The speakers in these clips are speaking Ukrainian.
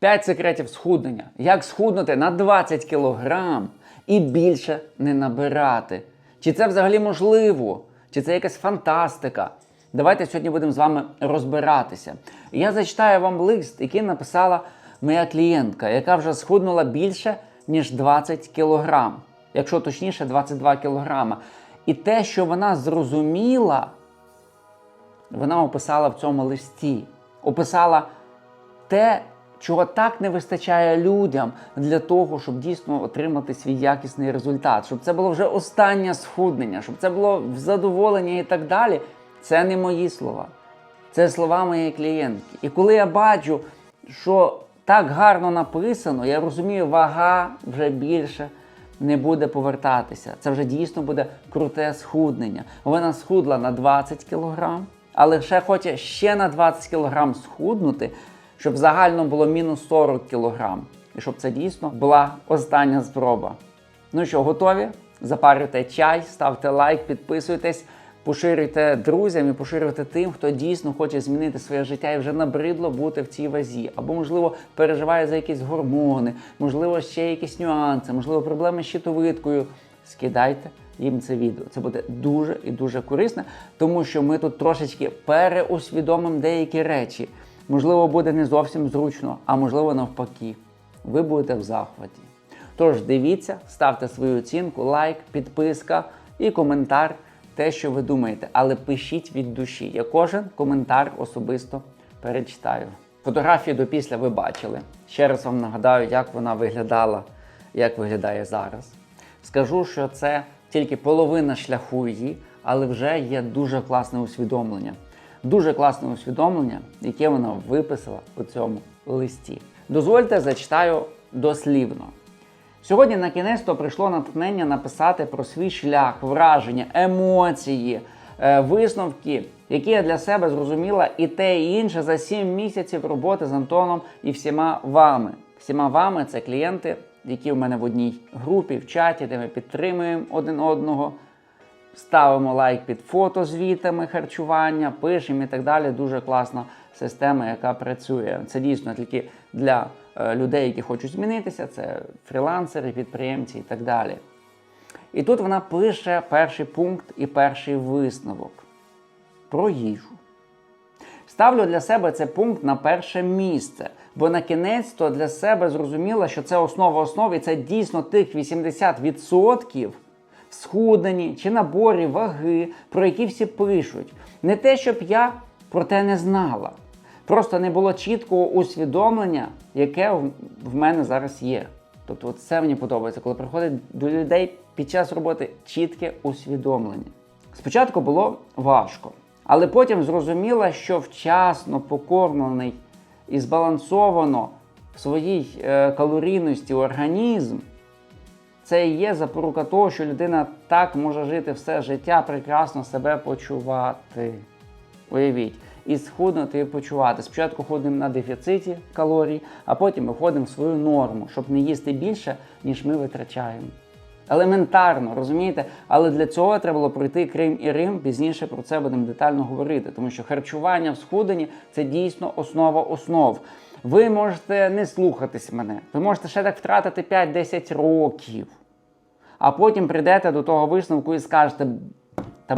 5 секретів схуднення. Як схуднути на 20 кілограм і більше не набирати. Чи це взагалі можливо? Чи це якась фантастика? Давайте сьогодні будемо з вами розбиратися. Я зачитаю вам лист, який написала моя клієнтка, яка вже схуднула більше, ніж 20 кілограм. Якщо точніше, 22 кілограма. І те, що вона зрозуміла, вона описала в цьому листі. Описала те, чого так не вистачає людям для того, щоб дійсно отримати свій якісний результат, щоб це було вже останнє схуднення, щоб це було в задоволення і так далі. Це не мої слова, це слова моєї клієнтки. І коли я бачу, що так гарно написано, я розумію, вага вже більше не буде повертатися. Це вже дійсно буде круте схуднення. Вона схудла на 20 кілограм, але ще хоче ще на 20 кілограм схуднути, щоб загально було мінус 40 кілограм. І щоб це дійсно була остання спроба. Ну що, готові? Запарюйте чай, ставте лайк, підписуйтесь, поширюйте друзям і поширюйте тим, хто дійсно хоче змінити своє життя і вже набридло бути в цій вазі. Або, можливо, переживає за якісь гормони, можливо, ще якісь нюанси, можливо, проблеми з щитовидкою. Скидайте їм це відео. Це буде дуже і дуже корисно, тому що ми тут трошечки переусвідомимо деякі речі. Можливо, буде не зовсім зручно, а можливо навпаки. Ви будете в захваті. Тож дивіться, ставте свою оцінку, лайк, підписка і коментар, те, що ви думаєте. Але пишіть від душі. Я кожен коментар особисто перечитаю. Фотографії до після ви бачили. Ще раз вам нагадаю, як вона виглядала, як виглядає зараз. Скажу, що це тільки половина шляху її, але вже є дуже класне усвідомлення. Дуже класне усвідомлення, яке вона виписала у цьому листі. Дозвольте, зачитаю дослівно. Сьогодні на кінець то прийшло натхнення написати про свій шлях, враження, емоції, е, висновки, які я для себе зрозуміла і те, і інше за 7 місяців роботи з Антоном і всіма вами. Всіма вами це клієнти, які в мене в одній групі, в чаті, де ми підтримуємо один одного. Ставимо лайк під фото звітами харчування, пишемо і так далі. Дуже класна система, яка працює. Це дійсно тільки для е, людей, які хочуть змінитися, це фрілансери, підприємці і так далі. І тут вона пише перший пункт і перший висновок про їжу. Ставлю для себе цей пункт на перше місце, бо на кінець то для себе зрозуміла, що це основа основ, і це дійсно тих 80% в схудненні чи наборі ваги, про які всі пишуть. Не те, щоб я про те не знала. Просто не було чіткого усвідомлення, яке в- мене зараз є. Тобто, от це мені подобається, коли приходить до людей під час роботи чітке усвідомлення. Спочатку було важко, але потім зрозуміла, що вчасно покормлений і збалансовано в своїй е, калорійності організм це і є запорука того, що людина так може жити все життя, прекрасно себе почувати. Уявіть, і схуднути і почувати. Спочатку ходимо на дефіциті калорій, а потім виходимо в свою норму, щоб не їсти більше, ніж ми витрачаємо. Елементарно, розумієте? Але для цього треба було пройти Крим і Рим. Пізніше про це будемо детально говорити, тому що харчування в схуденні це дійсно основа основ. Ви можете не слухатись мене, ви можете ще так втратити 5-10 років, а потім прийдете до того висновку і скажете, та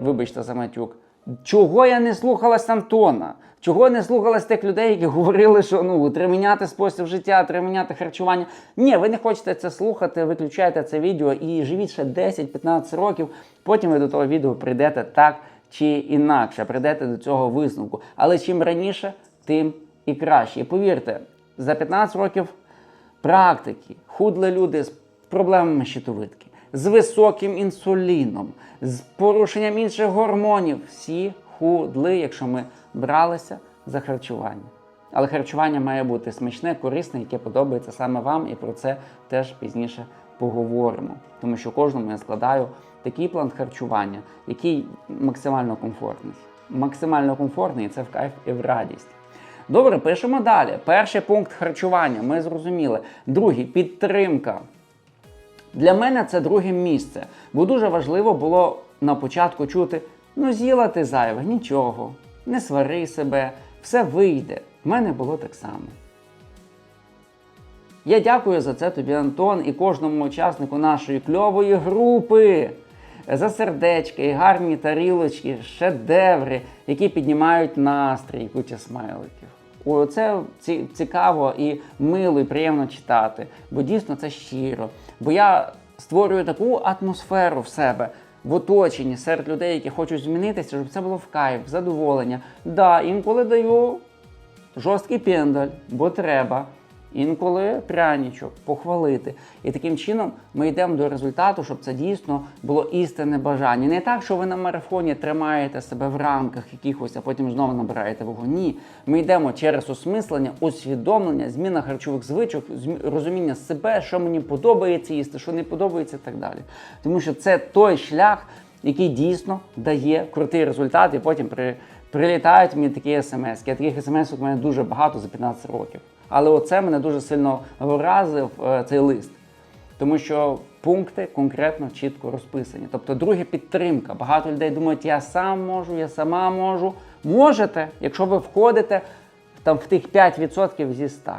вибачте за матюк. Чого я не слухалась Антона? Чого не слухалась тих людей, які говорили, що ну треба міняти спосіб життя, треба міняти харчування? Ні, ви не хочете це слухати, виключайте це відео і живіть ще 10-15 років. Потім ви до того відео прийдете так чи інакше, прийдете до цього висновку. Але чим раніше, тим і краще. І повірте, за 15 років практики худли люди з проблемами щитовидки, з високим інсуліном, з порушенням інших гормонів. Всі худли, якщо ми бралися за харчування. Але харчування має бути смачне, корисне, яке подобається саме вам, і про це теж пізніше поговоримо. Тому що кожному я складаю такий план харчування, який максимально комфортний. Максимально комфортний і це в кайф і в радість. Добре, пишемо далі. Перший пункт харчування. Ми зрозуміли. Другий підтримка. Для мене це друге місце, бо дуже важливо було на початку чути: ну з'їла ти зайве, нічого, не свари себе, все вийде. В мене було так само. Я дякую за це тобі, Антон, і кожному учаснику нашої кльової групи. За сердечки, гарні тарілочки, шедеври, які піднімають настрій, куча смайликів. Це цікаво і мило, і приємно читати, бо дійсно це щиро. Бо я створюю таку атмосферу в себе в оточенні серед людей, які хочуть змінитися, щоб це було в кайф, в задоволення. Да, інколи даю жорсткий пендаль, бо треба. Інколи прянічок, похвалити. І таким чином ми йдемо до результату, щоб це дійсно було істинне бажання. Не так, що ви на марафоні тримаєте себе в рамках якихось, а потім знову набираєте вагон. Ні. Ми йдемо через осмислення, усвідомлення, зміна харчових звичок, розуміння себе, що мені подобається їсти, що не подобається, і так далі. Тому що це той шлях, який дійсно дає крутий результат, і потім при, прилітають мені такі смс. Таких смс у мене дуже багато за 15 років. Але оце мене дуже сильно вразив е, цей лист. Тому що пункти конкретно чітко розписані. Тобто, друге підтримка. Багато людей думають, я сам можу, я сама можу. Можете, якщо ви входите там в тих 5% зі 100.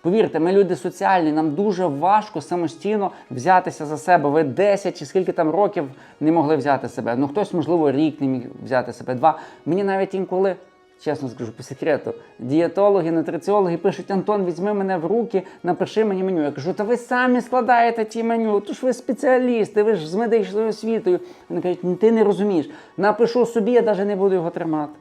Повірте, ми люди соціальні, нам дуже важко самостійно взятися за себе. Ви 10 чи скільки там років не могли взяти себе. Ну хтось, можливо, рік не міг взяти себе, два. Мені навіть інколи, чесно скажу, по секрету, дієтологи, нутриціологи пишуть: Антон, візьми мене в руки, напиши мені меню. Я кажу, та ви самі складаєте ті меню, то ж ви спеціалісти, ви ж з медичною освітою. Вони кажуть, «Ну, ти не розумієш. Напишу собі, я навіть не буду його тримати.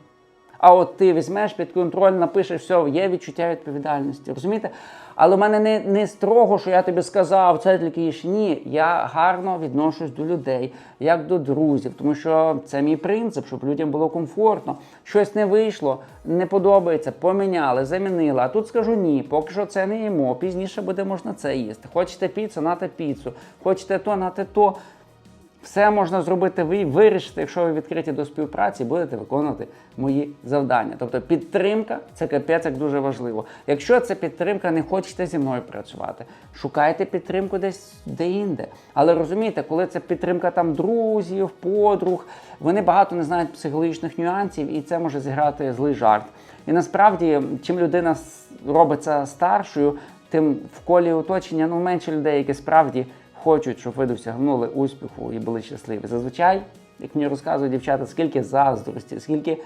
А от ти візьмеш під контроль, напишеш, все, є відчуття відповідальності. Розумієте? Але в мене не, не строго, що я тобі сказав, це тільки їж. Ні, я гарно відношусь до людей, як до друзів, тому що це мій принцип, щоб людям було комфортно. Щось не вийшло, не подобається, поміняли, замінили. А тут скажу ні, поки що це не їмо. Пізніше буде можна це їсти. Хочете піцу, нате піцу, хочете то, нате то. Все можна зробити ви вирішити, якщо ви відкриті до співпраці, будете виконувати мої завдання. Тобто підтримка це капець як дуже важливо. Якщо це підтримка, не хочете зі мною працювати, шукайте підтримку десь де-інде. Але розумієте, коли це підтримка там друзів, подруг, вони багато не знають психологічних нюансів, і це може зіграти злий жарт. І насправді, чим людина робиться старшою, тим в колі оточення ну менше людей, які справді хочуть, щоб ви досягнули успіху і були щасливі. Зазвичай, як мені розказують дівчата, скільки заздрості, скільки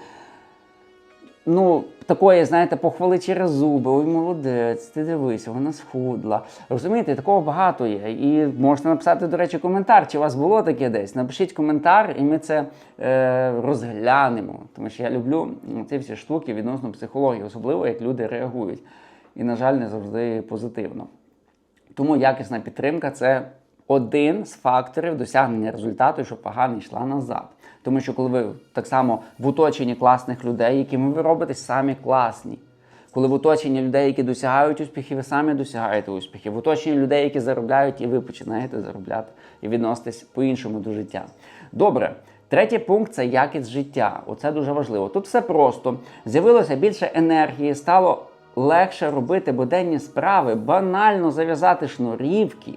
ну, такої, знаєте, похвали через зуби, ой, молодець, ти дивися, вона схудла. Розумієте, такого багато є. І можете написати, до речі, коментар, чи у вас було таке десь. Напишіть коментар, і ми це е, розглянемо. Тому що я люблю ці всі штуки відносно психології, особливо як люди реагують. І, на жаль, не завжди позитивно. Тому якісна підтримка це один з факторів досягнення результату, щоб вага не йшла назад. Тому що коли ви так само в оточенні класних людей, якими ви робитесь самі класні. Коли в оточенні людей, які досягають успіхів, ви самі досягаєте успіхів. В оточенні людей, які заробляють, і ви починаєте заробляти і відноситесь по-іншому до життя. Добре. Третій пункт це якість життя. Оце дуже важливо. Тут все просто. З'явилося більше енергії, стало легше робити буденні справи, банально зав'язати шнурівки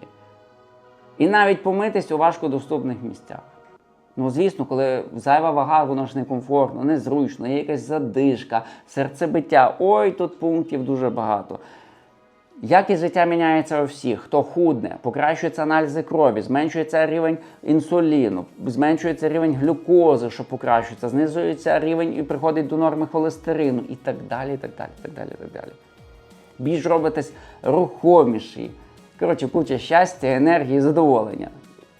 і навіть помитись у важкодоступних місцях. Ну, звісно, коли зайва вага, воно ж некомфортно, незручно, є якась задишка, серцебиття. Ой, тут пунктів дуже багато. Якість життя міняється у всіх. Хто худне, покращуються аналізи крові, зменшується рівень інсуліну, зменшується рівень глюкози, що покращується, знизується рівень і приходить до норми холестерину і так далі. так далі, так далі, так далі. Більш робитесь рухоміші. Коротше, куча щастя, енергії, задоволення.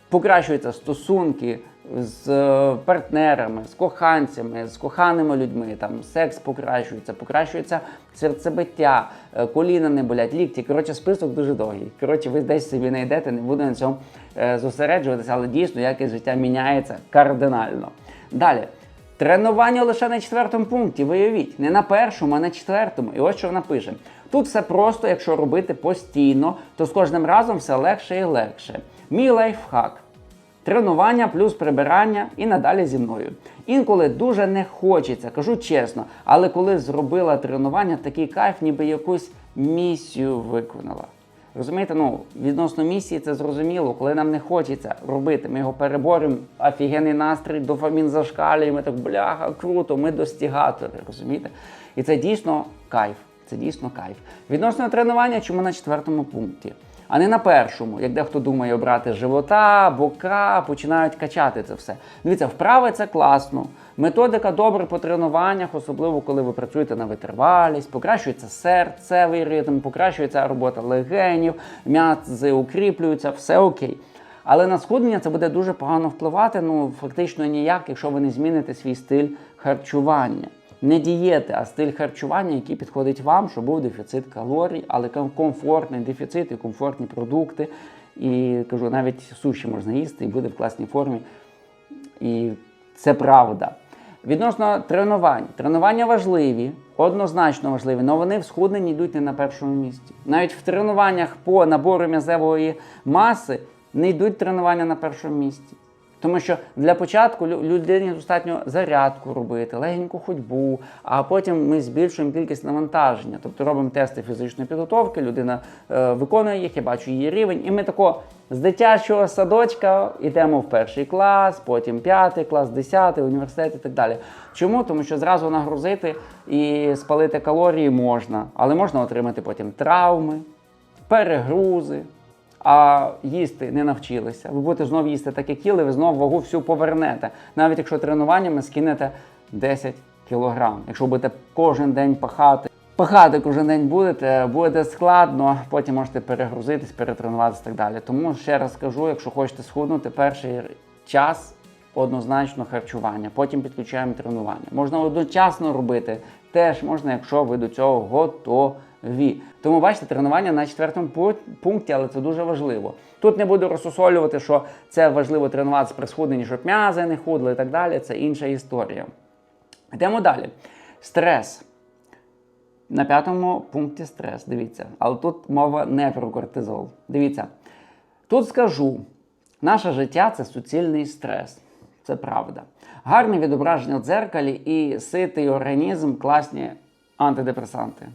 Покращуються стосунки з е, партнерами, з коханцями, з коханими людьми. Там секс покращується, покращується серцебиття, е, коліна не болять, лікті. Коротше, список дуже довгий. Коротше, ви десь собі знайдете, не буду на цьому е, зосереджуватися, але дійсно якість життя міняється кардинально. Далі. Тренування лише на четвертому пункті, виявіть, не на першому, а на четвертому. І ось що вона пише. Тут все просто, якщо робити постійно, то з кожним разом все легше і легше. Мій лайфхак. Тренування плюс прибирання і надалі зі мною. Інколи дуже не хочеться, кажу чесно, але коли зробила тренування, такий кайф, ніби якусь місію виконала. Розумієте, ну відносно місії це зрозуміло, коли нам не хочеться робити, ми його переборюємо, офігенний настрій, дофамін зашкалює, ми так бляха, круто, ми достігатори, розумієте? І це дійсно кайф. Це дійсно кайф. Відносно тренування, чому на четвертому пункті, а не на першому, як дехто думає обрати живота, бока, починають качати це все. Дивіться, вправи це класно. Методика добре по тренуваннях, особливо коли ви працюєте на витривалість, покращується серцевий ритм, покращується робота легенів, м'язи укріплюються, все окей. Але на схуднення це буде дуже погано впливати, ну фактично ніяк, якщо ви не зміните свій стиль харчування. Не дієти, а стиль харчування, який підходить вам, щоб був дефіцит калорій, але комфортний дефіцит і комфортні продукти. І кажу, навіть суші можна їсти і буде в класній формі. І це правда. Відносно тренувань. Тренування важливі, однозначно важливі, але вони в схудненні йдуть не на першому місці. Навіть в тренуваннях по набору м'язевої маси не йдуть тренування на першому місці. Тому що для початку людині достатньо зарядку робити, легеньку ходьбу, а потім ми збільшуємо кількість навантаження. Тобто робимо тести фізичної підготовки, людина е, виконує їх, я бачу її рівень, і ми тако з дитячого садочка йдемо в перший клас, потім п'ятий клас, десятий, університет і так далі. Чому? Тому що зразу нагрузити і спалити калорії можна, але можна отримати потім травми, перегрузи а їсти не навчилися. Ви будете знову їсти так, як їли, ви знову вагу всю повернете. Навіть якщо тренуваннями скинете 10 кілограм. Якщо будете кожен день пахати. Пахати кожен день будете, буде складно, потім можете перегрузитись, перетренуватися і так далі. Тому ще раз скажу, якщо хочете схуднути, перший час однозначно харчування, потім підключаємо тренування. Можна одночасно робити, теж можна, якщо ви до цього готові. Тому бачите, тренування на четвертому пункті, але це дуже важливо. Тут не буду розсусолювати, що це важливо тренуватися при схудненні, щоб м'язи не худли і так далі. Це інша історія. Йдемо далі. Стрес. На п'ятому пункті стрес. Дивіться. Але тут мова не про кортизол. Дивіться. Тут скажу: наше життя це суцільний стрес. Це правда. Гарне відображення в дзеркалі і ситий організм класні антидепресанти.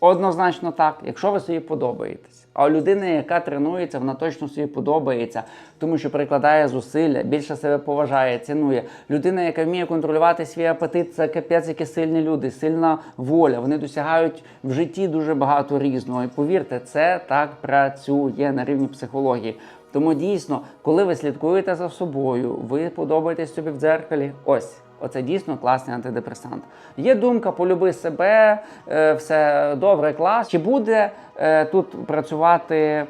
Однозначно так, якщо ви собі подобаєтесь. А у людини, яка тренується, вона точно собі подобається, тому що прикладає зусилля, більше себе поважає, цінує. Людина, яка вміє контролювати свій апетит, це капець, які сильні люди, сильна воля. Вони досягають в житті дуже багато різного. І повірте, це так працює на рівні психології. Тому дійсно, коли ви слідкуєте за собою, ви подобаєтесь собі в дзеркалі. Ось. Оце дійсно класний антидепресант. Є думка, полюби себе, е, все добре, клас. Чи буде е, тут працювати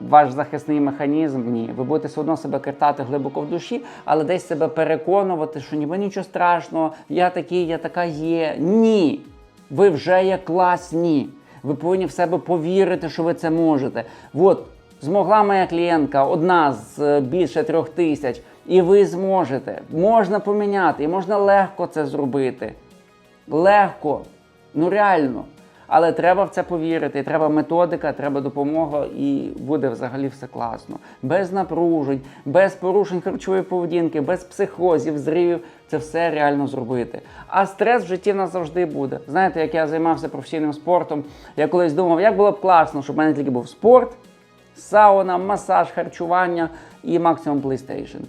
ваш захисний механізм? Ні. Ви будете все одно себе картати глибоко в душі, але десь себе переконувати, що ніби нічого страшного, я такий, я така є. Ні. Ви вже є класні. Ви повинні в себе повірити, що ви це можете. От змогла моя клієнтка, одна з е, більше трьох тисяч, і ви зможете. Можна поміняти, і можна легко це зробити. Легко, ну реально. Але треба в це повірити, треба методика, треба допомога, і буде взагалі все класно. Без напружень, без порушень харчової поведінки, без психозів, зривів це все реально зробити. А стрес в житті в нас завжди буде. Знаєте, як я займався професійним спортом, я колись думав, як було б класно, щоб в мене тільки був спорт, сауна, масаж, харчування і максимум PlayStation.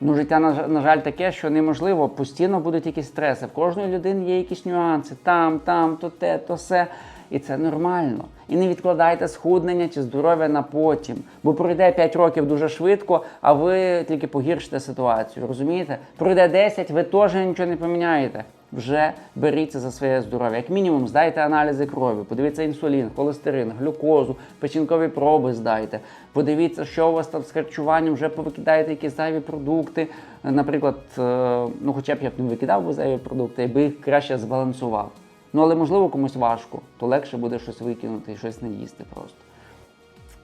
Ну, життя, на, жаль- таке, що неможливо, постійно будуть якісь стреси. В кожної людини є якісь нюанси, там, там, то те, то все. І це нормально. І не відкладайте схуднення чи здоров'я на потім. Бо пройде 5 років дуже швидко, а ви тільки погіршите ситуацію. Розумієте? Пройде 10, ви теж нічого не поміняєте. Вже беріться за своє здоров'я. Як мінімум, здайте аналізи крові, подивіться інсулін, холестерин, глюкозу, печінкові проби здайте. Подивіться, що у вас там з харчуванням, вже повикидаєте якісь зайві продукти. Наприклад, е, ну хоча б я б не викидав би зайві продукти, якби їх краще збалансував. Ну але можливо комусь важко, то легше буде щось викинути і щось не їсти просто.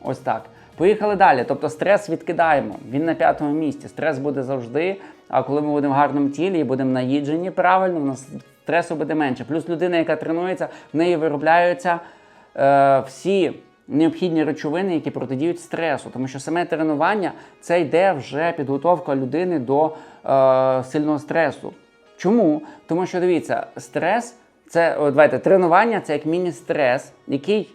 Ось так. Поїхали далі. Тобто стрес відкидаємо. Він на п'ятому місці. Стрес буде завжди. А коли ми будемо в гарному тілі і будемо наїджені правильно, у нас стресу буде менше. Плюс людина, яка тренується, в неї виробляються е, всі необхідні речовини, які протидіють стресу. Тому що саме тренування це йде вже підготовка людини до е, сильного стресу. Чому? Тому що дивіться, стрес це о, давайте, тренування це як міні-стрес, який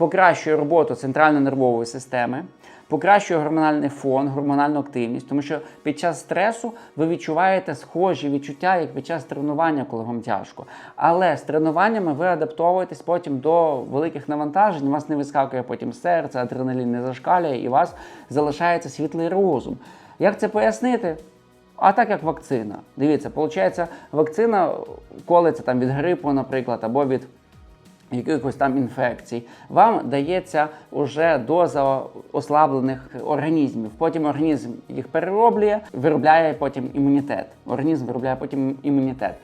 покращує роботу центрально-нервової системи, покращує гормональний фон, гормональну активність, тому що під час стресу ви відчуваєте схожі відчуття, як під час тренування, коли вам тяжко. Але з тренуваннями ви адаптовуєтесь потім до великих навантажень, у вас не вискакує потім серце, адреналін не зашкалює, і у вас залишається світлий розум. Як це пояснити? А так як вакцина. Дивіться, виходить, вакцина колиться там від грипу, наприклад, або від якихось там інфекцій, вам дається вже доза ослаблених організмів. Потім організм їх перероблює, виробляє потім імунітет. Організм виробляє потім імунітет.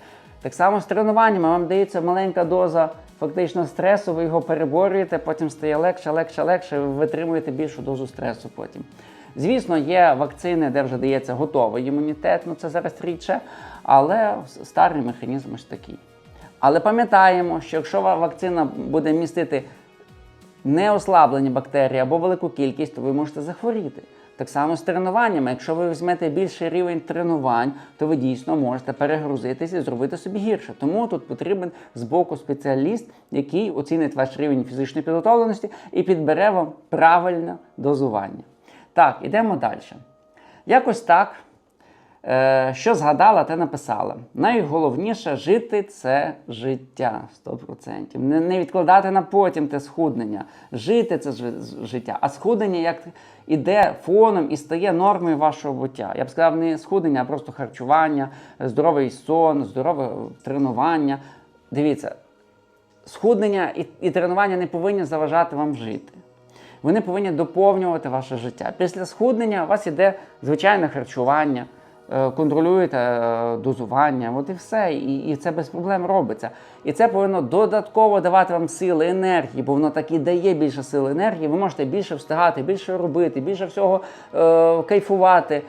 Так само з тренуваннями вам дається маленька доза фактично стресу, ви його переборюєте, потім стає легше, легше, легше, ви витримуєте більшу дозу стресу потім. Звісно, є вакцини, де вже дається готовий імунітет, ну це зараз рідше, але старий механізм ж такий. Але пам'ятаємо, що якщо ва- вакцина буде містити неослаблені бактерії або велику кількість, то ви можете захворіти. Так само з тренуваннями. Якщо ви візьмете більший рівень тренувань, то ви дійсно можете перегрузитися і зробити собі гірше. Тому тут потрібен з боку спеціаліст, який оцінить ваш рівень фізичної підготовленості і підбере вам правильне дозування. Так, ідемо далі. Якось так. Е, що згадала, те написала. Найголовніше жити це життя 100%. Не, відкладати на потім те схуднення. Жити це життя. А схуднення як іде фоном і стає нормою вашого буття. Я б сказав, не схуднення, а просто харчування, здоровий сон, здорове тренування. Дивіться, схуднення і, і тренування не повинні заважати вам жити. Вони повинні доповнювати ваше життя. Після схуднення у вас іде звичайне харчування, контролюєте е, дозування, от і все. І, і це без проблем робиться. І це повинно додатково давати вам сили, енергії, бо воно так і дає більше сили енергії. Ви можете більше встигати, більше робити, більше всього е, кайфувати.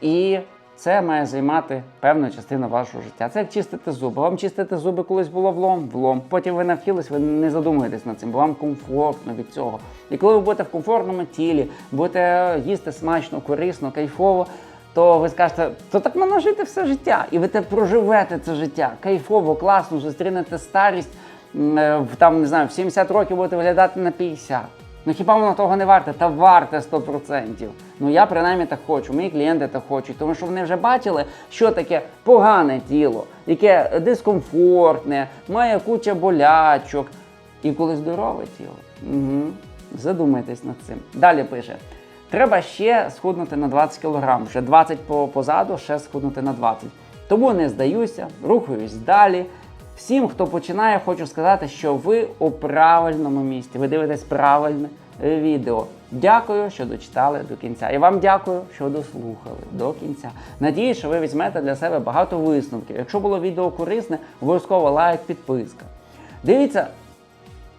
І це має займати певну частину вашого життя. Це як чистити зуби. Вам чистити зуби колись було влом, влом. Потім ви навчились, ви не задумуєтесь над цим, бо вам комфортно від цього. І коли ви будете в комфортному тілі, будете їсти смачно, корисно, кайфово. То ви скажете, то так можна жити все життя. І ви те проживете це життя кайфово, класно, зустрінете старість е, в там, не знаю, в 70 років будете виглядати на 50. Ну хіба воно того не варте? Та варте 100%. Ну я принаймні так хочу, мої клієнти так хочуть, тому що вони вже бачили, що таке погане тіло, яке дискомфортне, має куча болячок. І коли здорове тіло, угу. задумайтесь над цим. Далі пише: треба ще схуднути на 20 кг, вже 20 по позаду, ще схуднути на 20. Тому не здаюся, рухаюсь далі. Всім, хто починає, хочу сказати, що ви у правильному місці. Ви дивитесь правильне е, відео. Дякую, що дочитали до кінця. І вам дякую, що дослухали до кінця. Надіюсь, що ви візьмете для себе багато висновків. Якщо було відео корисне, обов'язково лайк, підписка. Дивіться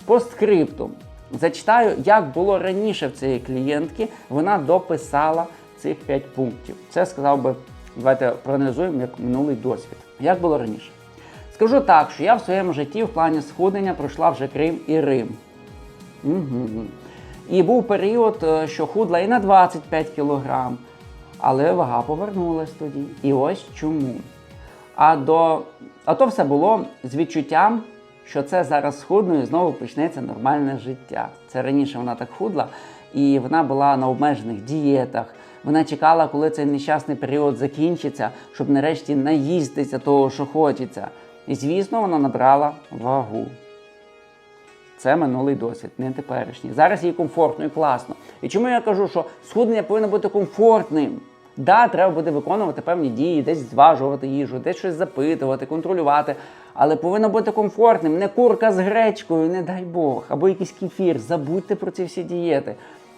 по скрипту. Зачитаю, як було раніше в цієї клієнтки. Вона дописала цих 5 пунктів. Це сказав би, давайте проаналізуємо як минулий досвід. Як було раніше? Скажу так, що я в своєму житті в плані схуднення пройшла вже Крим і Рим. Угу. І був період, е, що худла і на 25 кілограм, але вага повернулась тоді. І ось чому. А, до... а то все було з відчуттям, що це зараз схудно і знову почнеться нормальне життя. Це раніше вона так худла, і вона була на обмежених дієтах. Вона чекала, коли цей нещасний період закінчиться, щоб нарешті наїстися того, що хочеться. І звісно, вона набрала вагу. Це минулий досвід, не теперішній. Зараз їй комфортно і класно. І чому я кажу, що схуднення повинно бути комфортним? Да, треба буде виконувати певні дії, десь зважувати їжу, десь щось запитувати, контролювати. Але повинно бути комфортним. Не курка з гречкою, не дай Бог, або якийсь кефір. Забудьте про ці всі дієти.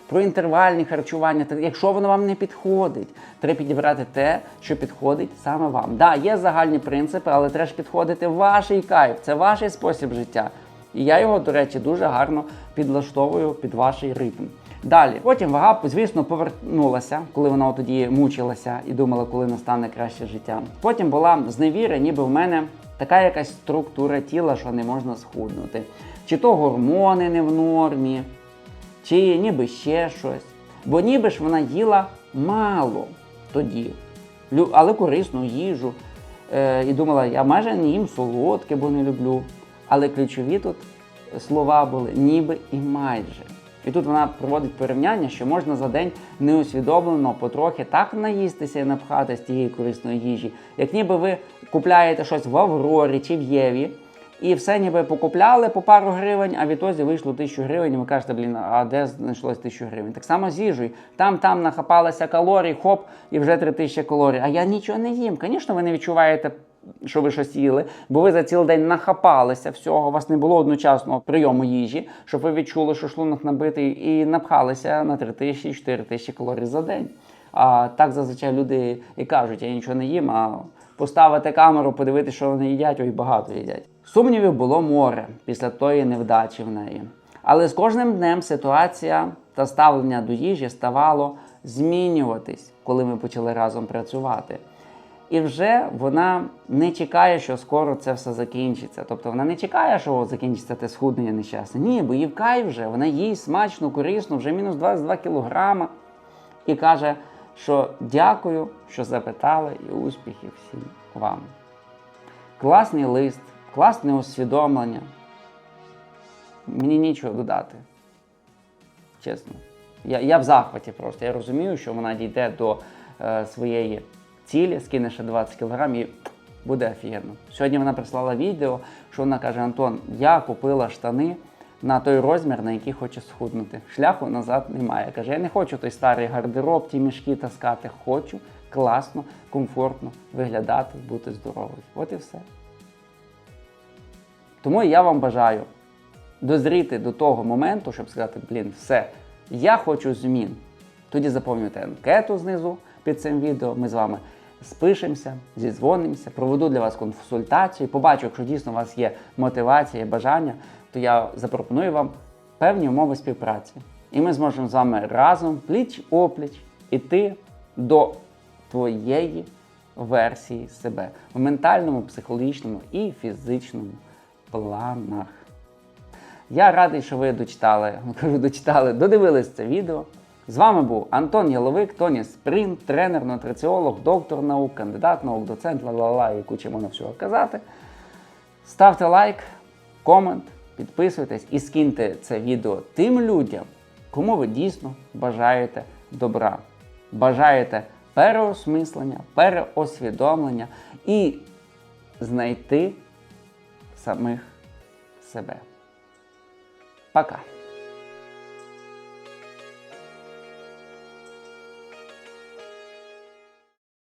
Про інтервальні харчування, якщо воно вам не підходить, треба підібрати те, що підходить саме вам. Да, є загальні принципи, але треба ж підходити в ваш кайф, це ваш спосіб життя. І я його, до речі, дуже гарно підлаштовую під ваш ритм. Далі, потім вага, звісно, повернулася, коли вона тоді мучилася і думала, коли настане краще життя. Потім була зневіра, ніби в мене така якась структура тіла, що не можна схуднути. Чи то гормони не в нормі, чи ніби ще щось. Бо ніби ж вона їла мало тоді, але корисну їжу. Е, і думала, я майже не їм солодке, бо не люблю. Але ключові тут слова були ніби і майже. І тут вона проводить порівняння, що можна за день неусвідомлено потрохи так наїстися і напхати з тієї корисної їжі, як ніби ви купляєте щось в Аврорі чи в Єві, і все ніби покупляли по пару гривень, а відтоді вийшло тисячу гривень, і ви кажете, блін, а де знайшлось тисячу гривень? Так само з їжею. Там там нахапалися калорій, хоп, і вже три тисячі калорій. А я нічого не їм. Звісно, ви не відчуваєте. Що ви щось їли, бо ви за цілий день нахапалися всього, у вас не було одночасного прийому їжі, щоб ви відчули, що шлунок набитий, і напхалися на 3 тисячі, 4 тисячі калорій за день. А так зазвичай люди і кажуть, я нічого не їм, а поставити камеру, подивитися, що вони їдять, ой, багато їдять. Сумнівів було море після тої невдачі в неї. Але з кожним днем ситуація та ставлення до їжі ставало змінюватись, коли ми почали разом працювати. І вже вона не чекає, що скоро це все закінчиться. Тобто вона не чекає, що закінчиться те схуднення нещасне. Ні, бо їй в кайф вже, вона їсть смачно, корисно, вже мінус 22 кілограма. І каже, що дякую, що запитали, і успіхів всім вам. Класний лист, класне усвідомлення. Мені нічого додати. Чесно. Я, я в захваті просто. Я розумію, що вона дійде до е, своєї цілі, скине ще 20 кг і буде офігенно. Сьогодні вона прислала відео, що вона каже: Антон, я купила штани на той розмір, на який хочу схуднути. Шляху назад немає. Каже, я не хочу той старий гардероб, ті мішки таскати. Хочу класно, комфортно виглядати, бути здоровою. От і все. Тому я вам бажаю дозріти до того моменту, щоб сказати, блін, все, я хочу змін. Тоді заповнюйте анкету знизу під цим відео. Ми з вами спишемося, зідзвонимося, проведу для вас консультацію. Побачу, якщо дійсно у вас є мотивація і бажання, то я запропоную вам певні умови співпраці. І ми зможемо з вами разом, пліч опліч, іти до твоєї версії себе в ментальному, психологічному і фізичному планах. Я радий, що ви дочитали, кажу, дочитали, додивились це відео. З вами був Антон Яловик, Тоні Спринт, тренер, нутриціолог, доктор наук, кандидат наук, доцент, ла-ла-ла, і куча можна всього казати. Ставте лайк, комент, підписуйтесь і скиньте це відео тим людям, кому ви дійсно бажаєте добра. Бажаєте переосмислення, переосвідомлення і знайти самих себе. Пока.